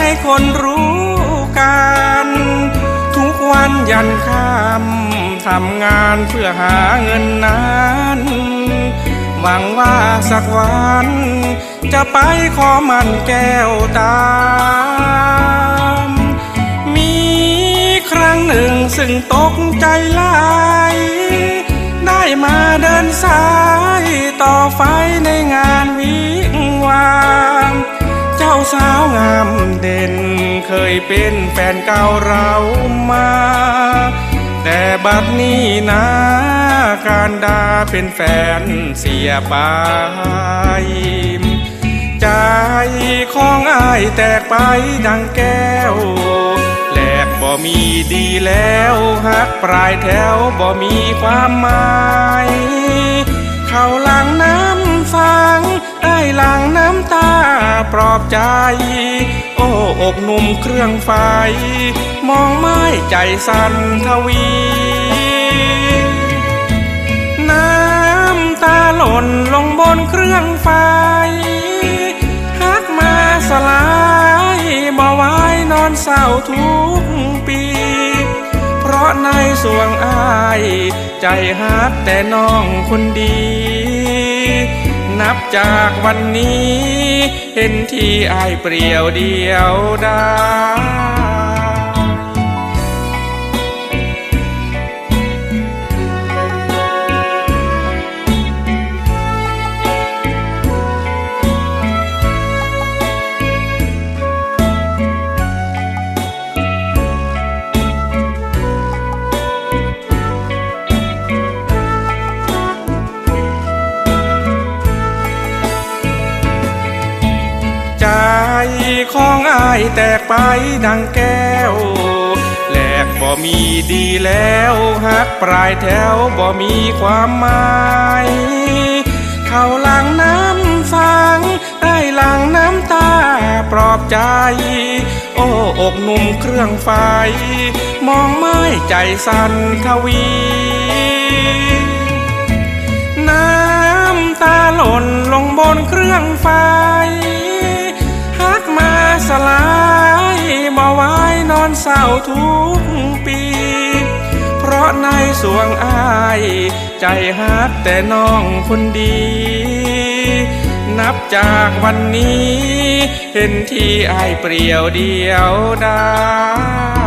ให้คนรู้กัน ทุกวันยันค่ำทำงานเพื่อหาเงินนั้นหวังว่าสักวัน จะไปขอมันแก้วตามมีครั้งหนึ่งซึ่งตกใจหลายได้มาเดินสายต่อไฟในงานวิ่งวาห์ เจ้าสาวงามเด่น เคยเป็นแฟนเก่าเรามา แต่บัดนี้นะการดาเป็นแฟนเสียไป ใจของอายแตกไปดังแก้วแหลกบ่มีดีแล้วหักปลายแถวบ่มีความหมาย เขาล อบใจ โอ้อกหนุ่มเครื่องไฟ มองไม้ใจสั่นทวี น้ำตาหล่นลงบนเครื่องไฟฮักมาสลายบ่ไว้นอนเศร้าทุกปี เพราะในสวงอาย ใจฮักแต่น้องคนดี นับจากวันนี้ เห็นที่อายเปรียวเดียวได้ใจ ของอายแตกไปดังแก้วแหลกบ่มีดีแล้วหักปลายแถวบ่มีความหมายเขาหลังน้ำฟังได้หลังน้ำตาปลอบใจ โอ้อกหนุ่มเครื่องไฟ มองไม้ใจสั่นทวีน้ำตาหล่นลงบนเครื่องไฟ วันอนเศร้าทุกปี เพราะในสวงอาย ใจฮักแต่น้องคนดี นับจากวันนี้ เห็นที่อายเปรียวเดียวได้